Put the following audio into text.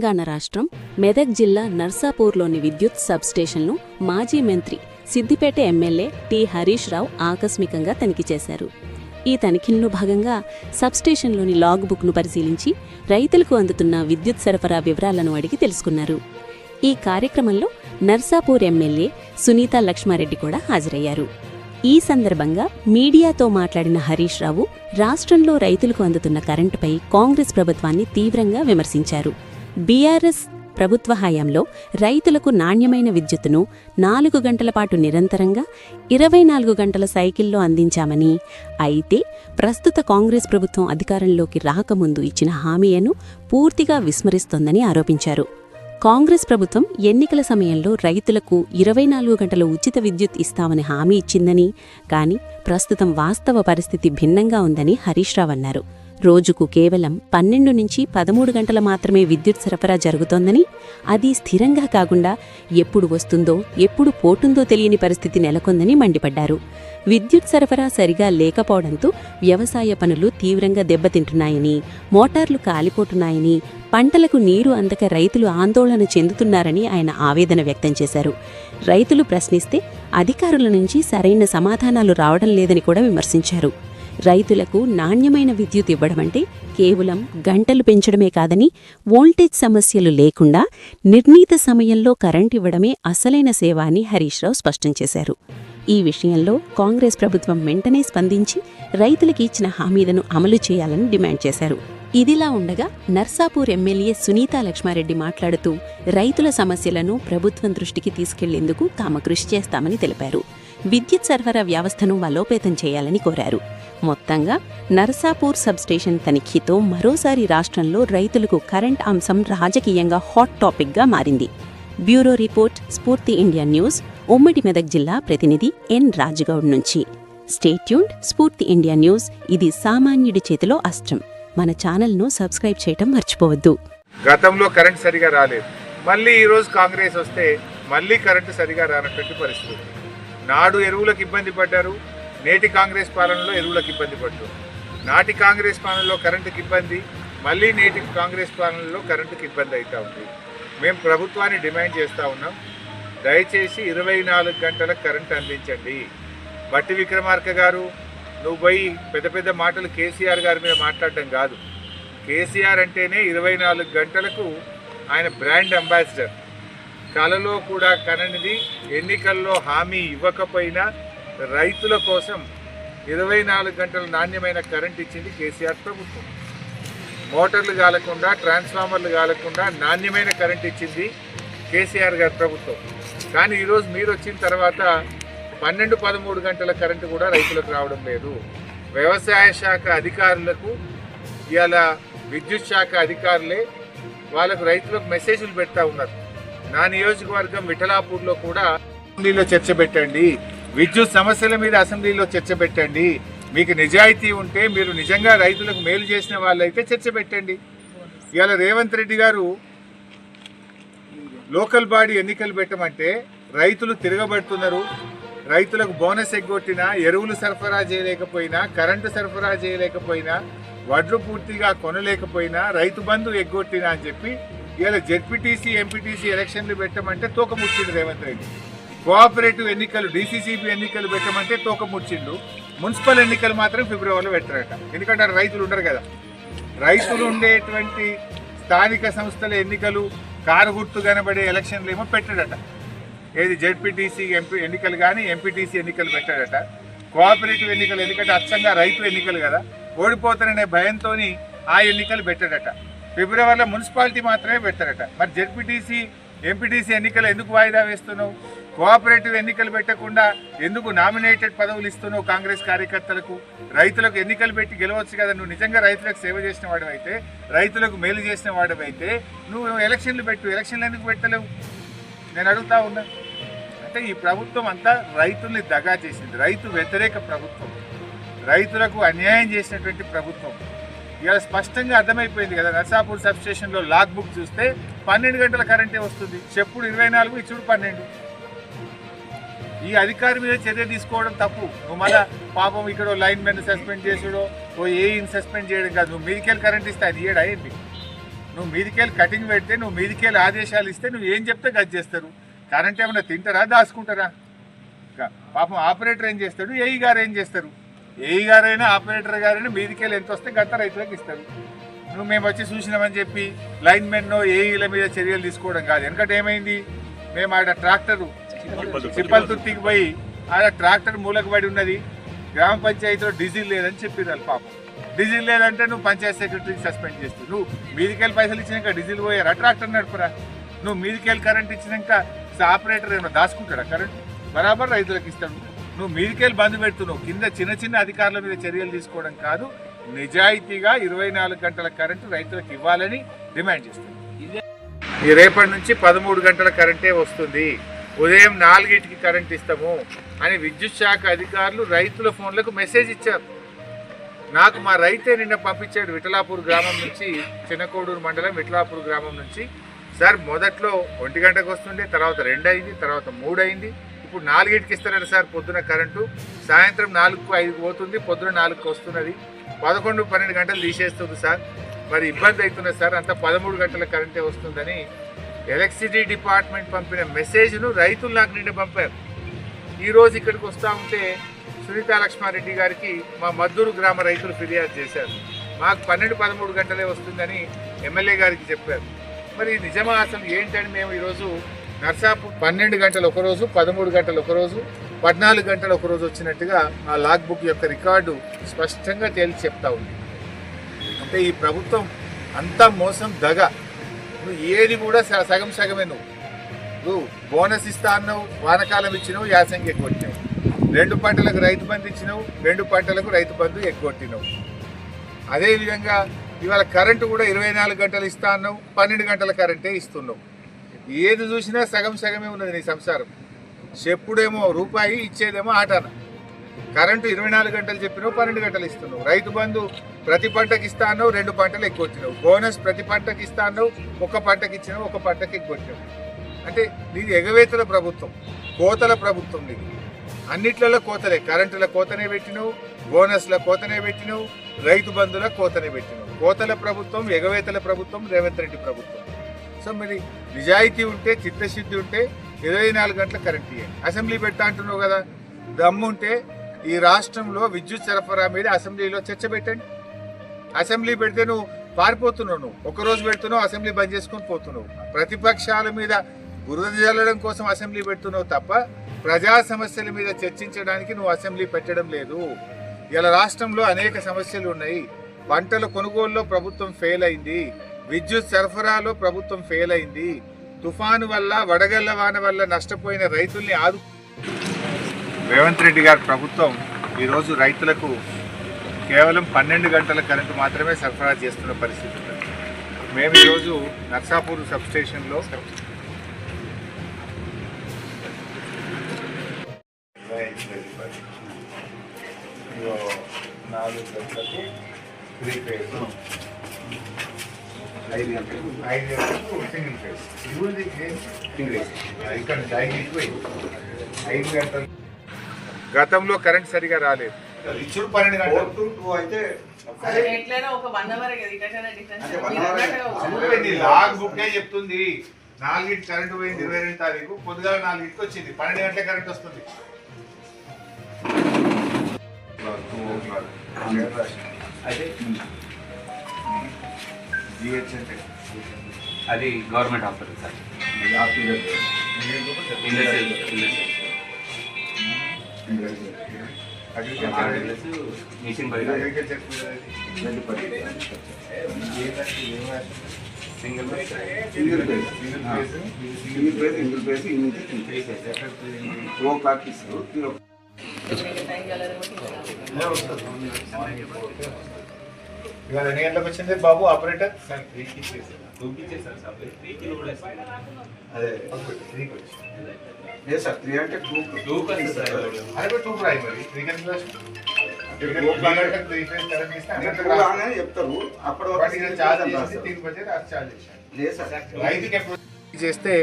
తెలంగాణ రాష్ట్రం మెదక్ జిల్లా నర్సాపూర్లోని విద్యుత్ సబ్స్టేషన్ను మాజీ మంత్రి సిద్దిపేట ఎమ్మెల్యే టి. హరీష్ రావు ఆకస్మికంగా తనిఖీ చేశారు. ఈ తనిఖీల్లో భాగంగా సబ్స్టేషన్లోని లాగ్ బుక్ను పరిశీలించి రైతులకు అందుతున్న విద్యుత్ సరఫరా వివరాలను అడిగి తెలుసుకున్నారు. ఈ కార్యక్రమంలో నర్సాపూర్ ఎమ్మెల్యే సునీత లక్ష్మారెడ్డి కూడా హాజరయ్యారు. ఈ సందర్భంగా మీడియాతో మాట్లాడిన హరీష్ రావు రాష్ట్రంలో రైతులకు అందుతున్న కరెంటుపై కాంగ్రెస్ ప్రభుత్వాన్ని తీవ్రంగా విమర్శించారు. బీఆర్ఎస్ ప్రభుత్వ హయాంలో రైతులకు నాణ్యమైన విద్యుత్తును నాలుగు గంటల పాటు నిరంతరంగా ఇరవై నాలుగు గంటల సైకిల్లో అందించామని అయితే ప్రస్తుత కాంగ్రెస్ ప్రభుత్వం అధికారంలోకి రాకముందు ఇచ్చిన హామీలను పూర్తిగా విస్మరిస్తోందని ఆరోపించారు. కాంగ్రెస్ ప్రభుత్వం ఎన్నికల సమయంలో రైతులకు ఇరవై నాలుగు గంటల ఉచిత విద్యుత్ ఇస్తామని హామీ ఇచ్చిందని కానీ ప్రస్తుతం వాస్తవ పరిస్థితి భిన్నంగా ఉందని హరీష్ రావు అన్నారు. రోజుకు కేవలం పన్నెండు నుంచి పదమూడు గంటల మాత్రమే విద్యుత్ సరఫరా జరుగుతోందని అది స్థిరంగా కాకుండా ఎప్పుడు వస్తుందో ఎప్పుడు పోటుందో తెలియని పరిస్థితి నెలకొందని మండిపడ్డారు. విద్యుత్ సరఫరా సరిగా లేకపోవడంతో వ్యవసాయ పనులు తీవ్రంగా దెబ్బతింటున్నాయని మోటార్లు కాలిపోతున్నాయని పంటలకు నీరు అందక రైతులు ఆందోళన చెందుతున్నారని ఆయన ఆవేదన వ్యక్తం చేశారు. రైతులు ప్రశ్నిస్తే అధికారుల నుంచి సరైన సమాధానాలు రావడం లేదని కూడా విమర్శించారు. రైతులకు నాణ్యమైన విద్యుత్ ఇవ్వడమంటే కేవలం గంటలు పెంచడమే కాదని వోల్టేజ్ సమస్యలు లేకుండా నిర్ణీత సమయంలో కరెంట్ ఇవ్వడమే అసలైన సేవ అని హరీష్ రావు స్పష్టం చేశారు. ఈ విషయంలో కాంగ్రెస్ ప్రభుత్వం వెంటనే స్పందించి రైతులకు ఇచ్చిన హామీలను అమలు చేయాలని డిమాండ్ చేశారు. ఇదిలా ఉండగా నర్సాపూర్ ఎమ్మెల్యే సునీతా లక్ష్మారెడ్డి మాట్లాడుతూ రైతుల సమస్యలను ప్రభుత్వం దృష్టికి తీసుకెళ్ళేందుకు తాము కృషి చేస్తామని తెలిపారు. విద్యుత్ సరఫరా వ్యవస్థను బలోపేతం చేయాలని కోరారు. మొత్తంగా నర్సాపూర్ సబ్స్టేషన్ తనిఖీతో మరోసారి రాష్ట్రంలో రైతులకు కరెంట్ అంశం రాజకీయంగా హాట్ టాపిక్గా మారింది. Bureau report Spoorthi India news ఉమ్మడి మెదక్ జిల్లా ప్రతినిధి ఎన్ రాజగౌడ్ నుంచి. స్టేట్యూన్డ్ స్ఫూర్తి ఇండియా న్యూస్ ఇది సామాన్యుడి చేతిలో అష్టం మన ఛానల్ను సబ్స్క్రైబ్ చేయటం మర్చిపోవద్దు. గతంలో కరెంట్ సరిగా రాలేదు. మళ్ళీ ఈరోజు కాంగ్రెస్ వస్తే మళ్ళీ కరెంటు సరిగా రానటువంటి పరిస్థితి. నాడు ఎరువులకు ఇబ్బంది పడ్డారు నేటి కాంగ్రెస్ పాలనలో ఎరువులకు ఇబ్బంది పడుతుంది నాటి కాంగ్రెస్ పాలనలో కరెంటుకి ఇబ్బంది మళ్ళీ నేటి కాంగ్రెస్ పాలనలో కరెంటుకి ఇబ్బంది అవుతూ ఉంది. మేము ప్రభుత్వాన్ని డిమాండ్ చేస్తూ ఉన్నాం. దయచేసి ఇరవై నాలుగు గంటల కరెంట్ అందించండి. బట్టి విక్రమార్క గారు నువ్వు పోయి పెద్ద పెద్ద మాటలు కేసీఆర్ గారి మీద మాట్లాడటం కాదు. కేసీఆర్ అంటేనే ఇరవై నాలుగు గంటలకు ఆయన బ్రాండ్ అంబాసిడర్. కలలో కూడా కననిది ఎన్నికల్లో హామీ ఇవ్వకపోయినా రైతుల కోసం ఇరవై నాలుగు గంటల నాణ్యమైన కరెంట్ ఇచ్చింది కేసీఆర్ ప్రభుత్వం. మోటార్లు కాలకుండా ట్రాన్స్ఫార్మర్లు కాలకుండా నాణ్యమైన కరెంట్ ఇచ్చింది కేసీఆర్ గారి ప్రభుత్వం. కానీ ఈరోజు మీరు వచ్చిన తర్వాత పన్నెండు పదమూడు గంటల కరెంటు కూడా రైతులకు రావడం లేదు. వ్యవసాయ శాఖ అధికారులకు ఇవాళ విద్యుత్ శాఖ అధికారులే వాళ్ళకు రైతులకు మెసేజ్లు పెడతా ఉన్నారు. నా నియోజకవర్గం విఠలాపూర్లో కూడా అసెంబ్లీలో చర్చ పెట్టండి. విద్యుత్ సమస్యల మీద అసెంబ్లీలో చర్చ పెట్టండి. మీకు నిజాయితీ ఉంటే మీరు నిజంగా రైతులకు మేలు చేసిన వాళ్ళైతే చర్చ పెట్టండి. ఇవాళ రేవంత్ రెడ్డి గారు లోకల్ బాడీ ఎన్నికలు పెట్టమంటే రైతులు తిరగబడుతున్నారు. రైతులకు బోనస్ ఎగ్గొట్టినా ఎరువులు సరఫరా చేయలేకపోయినా కరెంటు సరఫరా చేయలేకపోయినా వడ్లు పూర్తిగా కొనలేకపోయినా రైతు బంధు ఎగ్గొట్టినా అని చెప్పి ఇవాళ జెడ్పీటీసీ ఎంపీటీసీ ఎలక్షన్లు పెట్టమంటే తూకముచ్చిండు రేవంత్ రెడ్డి. కోఆపరేటివ్ ఎన్నికలు డీసీసీబీ ఎన్నికలు పెట్టమంటే తోకముడ్చిండు మున్సిపల్ ఎన్నికలు మాత్రం ఫిబ్రవరిలో పెట్టారట. ఎందుకంటే రైతులు ఉండరు కదా. రైతులు ఉండేటువంటి స్థానిక సంస్థల ఎన్నికలు కారు గుర్తు కనబడే ఎలక్షన్లు ఏమో పెట్టాడట. ఏది జెడ్పీటీసీ ఎంపీ ఎన్నికలు కానీ ఎంపీటీసీ ఎన్నికలు పెట్టాడట. కోఆపరేటివ్ ఎన్నికలు ఎందుకంటే అచ్చంగా రైతు ఎన్నికలు కదా. ఓడిపోతారనే భయంతో ఆ ఎన్నికలు పెట్టాడట. ఫిబ్రవరిలో మున్సిపాలిటీ మాత్రమే పెడతారట మరి జెడ్పీటీసీ ఎంపీటీసీ ఎన్నికలు ఎందుకు వాయిదా వేస్తున్నావు? కోఆపరేటివ్ ఎన్నికలు పెట్టకుండా ఎందుకు నామినేటెడ్ పదవులు ఇస్తున్నావు కాంగ్రెస్ కార్యకర్తలకు? రైతులకు ఎన్నికలు పెట్టి గెలవచ్చు కదా నువ్వు నిజంగా రైతులకు సేవ చేసిన వాడివైతే రైతులకు మేలు చేసిన వాడివైతే నువ్వు ఎలక్షన్లు పెట్టు ఎలక్షన్లు ఎందుకు పెట్టలేవు? నేను అడుగుతా ఉన్నా. అంటే ఈ ప్రభుత్వం అంతా రైతుల్ని దగా చేసింది. రైతు వ్యతిరేక ప్రభుత్వం. రైతులకు అన్యాయం చేసినటువంటి ప్రభుత్వం. ఇవాళ స్పష్టంగా అర్థమైపోయింది కదా నర్సాపూర్ సబ్ స్టేషన్లో లాగ్ బుక్ చూస్తే పన్నెండు గంటల కరెంటే వస్తుంది. చెప్పుడు ఇరవై నాలుగు ఇచ్చుడు పన్నెండు. ఈ అధికారి మీద చర్య తీసుకోవడం తప్పు. నువ్వు మళ్ళీ పాపం ఇక్కడ లైన్ మెన్ సస్పెండ్ చేసుడో ఓ ఏఈని సస్పెండ్ చేయడం కాదు. నువ్వు మీదికెళ్ళి కరెంట్ ఇస్తే అది ఏడు అయింది నువ్వు మీదికెళ్ళి కటింగ్ పెడితే నువ్వు మీదికెళ్ళి ఆదేశాలు ఇస్తే నువ్వు ఏం చెప్తే గది చేస్తారు? కరెంట్ ఏమైనా తింటారా దాచుకుంటారా? ఇంకా పాపం ఆపరేటర్ ఏం చేస్తాడు? ఏఈ గారు ఏం చేస్తారు? ఏఈ గారైనా ఆపరేటర్ గారైనా మీదికెళ్ళి ఎంత వస్తే గత రైతులకు ఇస్తారు. నువ్వు మేము వచ్చి చూసినామని చెప్పి లైన్ మెన్ ఏఈల మీద చర్యలు తీసుకోవడం కాదు. ఎందుకంటే ఏమైంది? మేము ఆడ ట్రాక్టరు చిప్పలతుర్తికి పోయి ఆడ ట్రాక్టర్ మూలకు పడి ఉన్నది. గ్రామ పంచాయతీలో డీజిల్ లేదని చెప్పిర్రు వాళ్ళు పాపం. డీజిల్ లేదంటే నువ్వు పంచాయత్ సెక్రటరీకి సస్పెండ్ చేస్తావు నువ్వు మీదికెళ్ళి పైసలు ఇచ్చినాక డీజిల్ పోయారా? ట్రాక్టర్ నడుపురా. నువ్వు మీదికెళ్ళి కరెంట్ ఇచ్చినాక ఆపరేటర్ ఏమైనా దాచుకుంటాడా కరెంట్? బరాబర్ రైతులకు ఇస్తాడు నువ్వు మీదికెళ్ళి బంద్ పెడుతున్నావు. కింద చిన్న చిన్న అధికారుల మీద చర్యలు తీసుకోవడం కాదు నిజాయితీగా ఇరవై నాలుగు గంటల కరెంటు రైతులకు ఇవ్వాలని డిమాండ్ చేస్తుంది రేపటి నుంచి పదమూడు గంటల కరెంటే వస్తుంది. ఉదయం నాలుగింటికి కరెంట్ ఇస్తాము అని విద్యుత్ శాఖ అధికారులు రైతుల ఫోన్లకు మెసేజ్ ఇచ్చారు. నాకు మా రైతే నిన్న పంపించాడు విఠలాపూర్ గ్రామం నుంచి చిన్నకోడూరు మండలం విఠలాపూర్ గ్రామం నుంచి. సార్ మొదట్లో ఒంటి గంటకు వస్తుండే తర్వాత రెండు అయింది తర్వాత మూడు అయింది. ఇప్పుడు నాలుగింటికి ఇస్తారట సార్ పొద్దున కరెంటు. సాయంత్రం నాలుగుకు ఐదుకు పోతుంది పొద్దున నాలుగుకు వస్తున్నది. పదకొండు పన్నెండు గంటలు తీసేస్తుంది సార్. మరి ఇబ్బంది అవుతున్నది సార్. అంతా పదమూడు గంటల కరెంటే వస్తుందని ఎలక్ట్రిసిటీ డిపార్ట్మెంట్ పంపిన మెసేజ్ను రైతులు నాకు నిన్న పంపారు. ఈరోజు ఇక్కడికి వస్తూ ఉంటే సునీత లక్ష్మారెడ్డి గారికి మా మద్దూరు గ్రామ రైతులు ఫిర్యాదు చేశారు. మాకు పన్నెండు పదమూడు గంటలే వస్తుందని ఎమ్మెల్యే గారికి చెప్పారు. మరి నిజమా అసలు ఏంటని మేము ఈరోజు నర్సాపు పన్నెండు గంటలు ఒక రోజు పదమూడు గంటలు ఒక రోజు పద్నాలుగు గంటలు ఒక రోజు వచ్చినట్టుగా ఆ లాగ్ బుక్ యొక్క రికార్డు స్పష్టంగా తేల్చి చెప్తా ఉంది. అంటే ఈ ప్రభుత్వం అంతా మోసం దగ. నువ్వు ఏది కూడా స- సగం సగమే నువ్వు. నువ్వు బోనస్ ఇస్తా అన్నావు వానకాలం ఇచ్చినావు యాసంగి ఎక్కువ రెండు పంటలకు రైతు బంధు ఇచ్చినావు రెండు పంటలకు రైతు బంధు ఎక్కువ అదేవిధంగా ఇవాళ కరెంటు కూడా ఇరవై నాలుగు గంటలు ఇస్తా అన్నావు పన్నెండు గంటల కరెంటే ఇస్తున్నావు. ఏది చూసినా సగం సగమే ఉన్నది నీ సంసారం. చెప్పుడేమో రూపాయి ఇచ్చేదేమో ఆటాన. కరెంటు ఇరవై నాలుగు గంటలు చెప్పినావు పన్నెండు గంటలు ఇస్తున్నావు. రైతు బంధు ప్రతి పంటకి ఇస్తాను రెండు పంటలు ఎక్కువచ్చినావు బోనస్ ప్రతి పంటకి ఇస్తాను ఒక పంటకి ఇచ్చినావు ఒక పంటకి ఎక్కువచ్చినావు అంటే నీది ఎగవేతల ప్రభుత్వం కోతల ప్రభుత్వం నీది. అన్నిట్లలో కోతలే. కరెంటుల కోతనే పెట్టినావు బోనస్ల కోతనే పెట్టినావు రైతు బంధుల కోతనే పెట్టినవు. కోతల ప్రభుత్వం ఎగవేతల ప్రభుత్వం రేవంత్ రెడ్డి ప్రభుత్వం. సో మరి నిజాయితీ ఉంటే చిత్తశుద్ధి ఉంటే ఇరవై నాలుగు గంటల కరెంట్ ఇవ్వండి అసెంబ్లీ పెట్టా అంటున్నావు కదా దమ్ము ఉంటే ఈ రాష్ట్రంలో విద్యుత్ సరఫరా మీద అసెంబ్లీలో చర్చ పెట్టండి. అసెంబ్లీ పెడితే నువ్వు పారిపోతున్నావు నువ్వు. ఒక రోజు పెడుతున్నావు అసెంబ్లీ బంద్ చేసుకొని పోతున్నావు. ప్రతిపక్షాల మీద బురద జల్లడం కోసం అసెంబ్లీ పెడుతున్నావు తప్ప ప్రజా సమస్యల మీద చర్చించడానికి నువ్వు అసెంబ్లీ పెట్టడం లేదు. ఇలా రాష్ట్రంలో అనేక సమస్యలు ఉన్నాయి. పంటల కొనుగోలులో ప్రభుత్వం ఫెయిల్ అయింది. విద్యుత్ సరఫరాలో ప్రభుత్వం ఫెయిల్ అయింది. తుఫాను వల్ల వడగళ్ళ వాన వల్ల నష్టపోయిన రైతుల్ని ఆదు రేవంత్ రెడ్డి గారి ప్రభుత్వం ఈరోజు రైతులకు కేవలం పన్నెండు గంటల కరెంటు మాత్రమే సరఫరా చేస్తున్న పరిస్థితి ఉంది మేము ఈరోజు నర్సాపూర్ సబ్ స్టేషన్లో ఇదిగో నాలుగు గంటలకు ఐదు గంటలకు ఐదు గంటలకు సింగిల్ ఇది సింగిల్ ఇక్కడ పోయి ఐదు గంటలు గతంలో కరెంట్ సరిగా రాలేదు. ఇచ్చుడు పన్నెండు గంటలు. టు టూ అయితే లాగ్ బుక్ చెప్తుంది నాలుగింటి కరెంట్ పోయింది ఇరవై రెండు తారీఖు పొద్దుగాల నాలుగింటికి వచ్చింది పన్నెండు గంటల కరెంట్ వస్తుంది. అది government hospital sir. Industrial. Machine బయట సింగిల్ సింగిల్ సింగిల్ ఆ. సింగిల్ ప్లేస్ సింగిల్ ప్లేస్ ఈ నుంచి టూ ఓ క్లాక్ ఇస్తారు త్రీ ఓ ఇవాళ ఎన్ని గంటలకు వచ్చింది బాబు ఆపరేటర్ సార్ త్రీకి ఇచ్చేసారు టూకి ఇచ్చేసారు సార్ త్రీకి కూడా ఇస్తారు. అదే త్రీకి వచ్చింది లేదు సార్ త్రీ అంటే టూ టూ కలిసి సార్ అదే టూ ప్రైమరీ త్రీ కనుక అంటే two clock three phase current ఇస్తే అంటే అక్కడ టూ రాగానే చెప్తారు అప్పటి వాటికి వరకు చార్జ్ చార్జ్ చేసి తీన్ బజే చార్జ్ చేశారు లేదు సార్ రైతుకి ఎప్పుడు చేస్తే